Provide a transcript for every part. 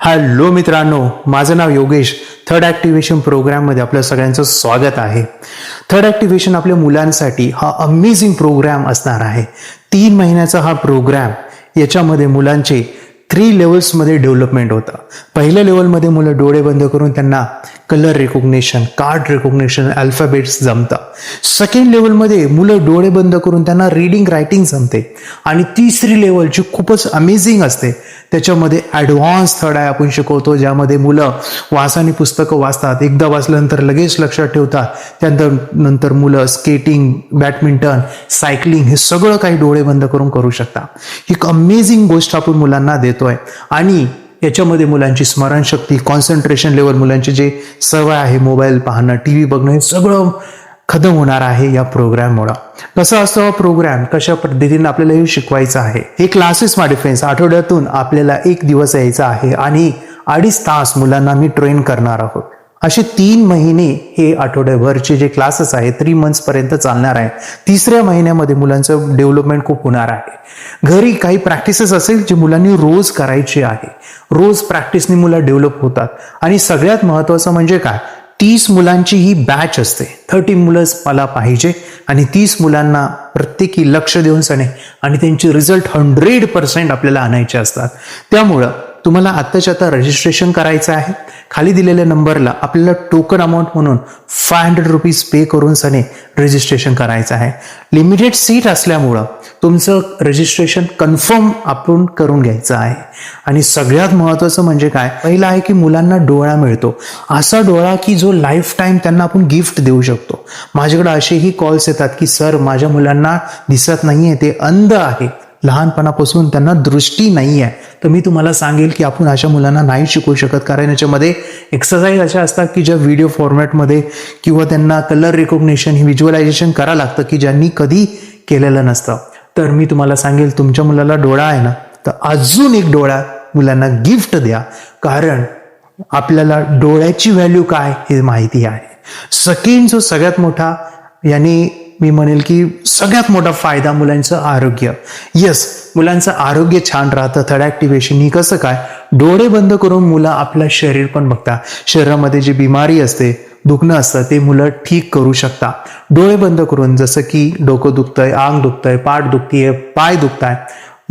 Hello मित्रांनो माझं नाव Yogesh. Third activation प्रोग्राममध्ये आपलं सगळ्यांचं स्वागत आहे. थर्ड ॲक्टिव्हेशन आपल्या मुलांसाठी हा अमेझिंग प्रोग्राम असणार आहे. तीन महिन्याचा हा प्रोग्राम याच्यामध्ये मुलांचे थ्री लेवल्समध्ये डेव्हलपमेंट होतं. पहिल्या लेवलमध्ये मुलं डोळे बंद करून त्यांना colour recognition card recognition alphabets second. Second लेवलमध्ये मुलं डोळे बंद करून त्यांना रीडिंग रायटिंग जमते. आणि तिसरी लेवल जी खूपच अमेझिंग असते त्याच्यामध्ये ॲडव्हान्स थर्ड आहे आपण शिकवतो ज्यामध्ये मुलं वासानी पुस्तकं वाचतात. एकदा वाचल्यानंतर लगेच लक्षात ठेवतात. त्यानंतर नंतर मुलं स्केटिंग बॅडमिंटन सायकलिंग हे सगळं काही डोळे बंद करून करू शकता ही एक अमेझिंग गोष्ट आपण मुलांना देतो. देतोय आणि याच्यामध्ये मुलांची स्मरणशक्ती कॉन्सन्ट्रेशन लेवल मुलांची जे सवय आहे मोबाईल पाहणं टी व्ही बघणं हे सगळं खतम होणार आहे या प्रोग्राममुळं तसं असतं हो हा प्रोग्राम कशा पद्धतीने आपल्याला हे शिकवायचं आहे? हे क्लासेस मा डिफेन्स आठवड्यातून आपल्याला एक दिवस यायचा आहे आणि अडीच तास मुलांना मी ट्रेन करणार आहोत. असे तीन महिने हे आठवड्याभरचे जे क्लासेस आहेत थ्री मंथ्सपर्यंत चालणार आहे. तिसऱ्या महिन्यामध्ये मुलांचं डेव्हलपमेंट खूप होणार आहे. घरी काही प्रॅक्टिसेस असेल जे मुलांनी रोज करायची आहे. रोज प्रॅक्टिसने मुलं डेव्हलप होतात. आणि सगळ्यात महत्त्वाचं म्हणजे काय? तीस मुलांची ही बॅच असते. थर्टी मुलंच मला पाहिजे आणि तीस मुलांना प्रत्येकी लक्ष देऊन सणे आणि त्यांचे रिझल्ट हंड्रेड पर्सेंट आपल्याला आणायचे असतात. त्यामुळं तुम्हाला आत्ताच्या आता रजिस्ट्रेशन करायचं आहे. खाली दिलेल्या नंबरला आपल्याला टोकन अमाऊंट म्हणून फाय हंड्रेड रुपीज पे करून सने रजिस्ट्रेशन करायचं आहे. लिमिटेड सीट असल्यामुळं तुमचं रजिस्ट्रेशन कन्फर्म आपण करून घ्यायचं आहे. आणि सगळ्यात महत्त्वाचं म्हणजे काय? पहिलं आहे की मुलांना डोळा मिळतो. असा डोळा की जो लाईफ टाईम त्यांना आपण गिफ्ट देऊ शकतो. माझ्याकडे असेही कॉल्स येतात की सर माझ्या मुलांना दिसत नाहीये ते अंध आहे. लहानपणापासून त्यांना दृष्टी नाही आहे तर मी तुम्हाला सांगेल की आपण अशा मुलांना नाही शिकवू शकत. कारण याच्यामध्ये एक्सरसाइज अशा असतात की ज्या व्हिडिओ फॉर्मॅटमध्ये किंवा त्यांना कलर रिकॉग्नेशन हे व्हिज्युअलायझेशन करावं लागतं की ज्यांनी कधी केलेलं नसतं. तर मी तुम्हाला सांगेल तुमच्या मुलाला डोळा आहे ना तर अजून एक डोळा मुलांना गिफ्ट द्या. कारण आपल्याला डोळ्याची व्हॅल्यू काय हे माहिती आहे. सेकंड जो सगळ्यात मोठा याने मी म्हणेल की सगळ्यात मोठा फायदा मुलांचं आरोग्य. येस मुलांचं आरोग्य छान राहतं थर्ड ॲक्टिव्हेशन ही कसं काय? डोळे बंद करून मुलं आपलं शरीर पण बघतात. शरीरामध्ये जी बिमारी असते दुखणं असतं ते मुलं ठीक करू शकता डोळे बंद करून जसं की डोकं दुखतंय आंग दुखतंय पाठ दुखतीये पाय दुखताय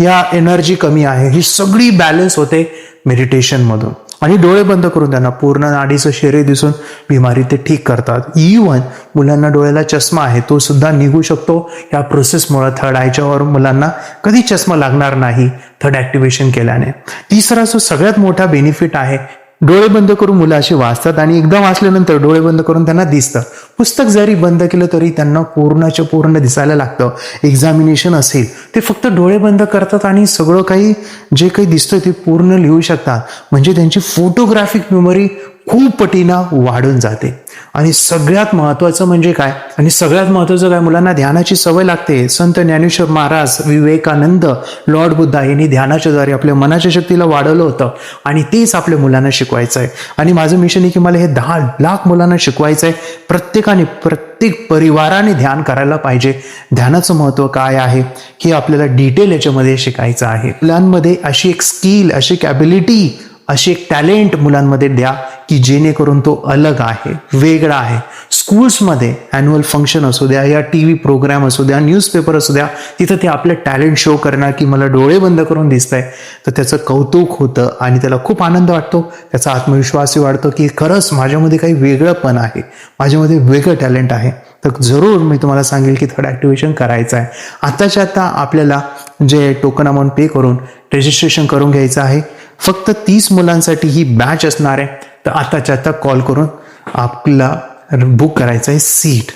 या एनर्जी कमी आहे ही सगळी बॅलन्स होते मेडिटेशनमधून आणि डोळे बंद करून त्यांना पूर्ण नाडीचं शरीर दिसून बिमारी ते ठीक करतात. इवन मुलांना डोळ्याला चष्मा आहे तो सुद्धा निघू शकतो. या प्रोसेसमुळे थर्ड आयच्यावर मुलांना कधी चष्मा लागणार नाही थर्ड ॲक्टिव्हेशन केल्याने. तिसरा जो सगळ्यात मोठा बेनिफिट आहे डोळे बंद करून मुलं अशी वाचतात आणि एकदा वाचल्यानंतर डोळे बंद करून त्यांना दिसतं. पुस्तक जरी बंद केलं तरी त्यांना पूर्णच्या पूर्ण दिसायला लागतं. एक्झामिनेशन असेल ते फक्त डोळे बंद करतात आणि सगळं काही जे काही दिसतं ते पूर्ण लिहू शकतात. म्हणजे त्यांची फोटोग्राफिक मेमरी खूप पटीनं वाढून जाते. आणि सगळ्यात महत्त्वाचं म्हणजे काय? आणि सगळ्यात महत्त्वाचं काय? मुलांना ध्यानाची सवय लागते. संत ज्ञानेश्वर महाराज विवेकानंद लॉर्ड बुद्धा यांनी ध्यानाच्या द्वारे आपल्या मनाच्या शक्तीला वाढवलं होतं. आणि तेच आपल्या मुलांना शिकवायचं आहे आणि माझं मिशन आहे की मला हे दहा लाख मुलांना शिकवायचं आहे प्रत्येक प्रत्येकाने प्रत्येक परिवाराने ध्यान करायला पाहिजे. ध्यानाचं महत्त्व काय आहे? हे आपल्याला डिटेल याच्यामध्ये शिकायचं आहे. मुलांमध्ये अशी एक स्किल अशी एक ॲबिलिटी अशी एक टॅलेंट मुलांमध्ये द्या की जेणेकरून तो अलग आहे वेगळा आहे. स्कूल्समध्ये ॲन्युअल फंक्शन असू द्या या टी व्ही प्रोग्राम असू द्या न्यूजपेपर असू द्या तिथं ते आपलं टॅलेंट शो करणार की मला डोळे बंद करून दिसतंय. तर त्याचं कौतुक होतं आणि त्याला खूप आनंद वाटतो. त्याचा आत्मविश्वासही वाढतो की खरंच माझ्यामध्ये काही वेगळंपण आहे. माझ्यामध्ये वेगळं टॅलेंट आहे. तर जरूर मी तुम्हाला सांगेल की थर्ड ॲक्टिव्हेशन करायचं आहे. आत्ताच्या आता आपल्याला जे टोकन अमाऊंट पे करून रजिस्ट्रेशन करून घ्यायचं आहे फक्त तीस मुलांसाठी ही बॅच असणार आहे. तर आताच्या आता कॉल करून आपला बुक करायचं आहे सीट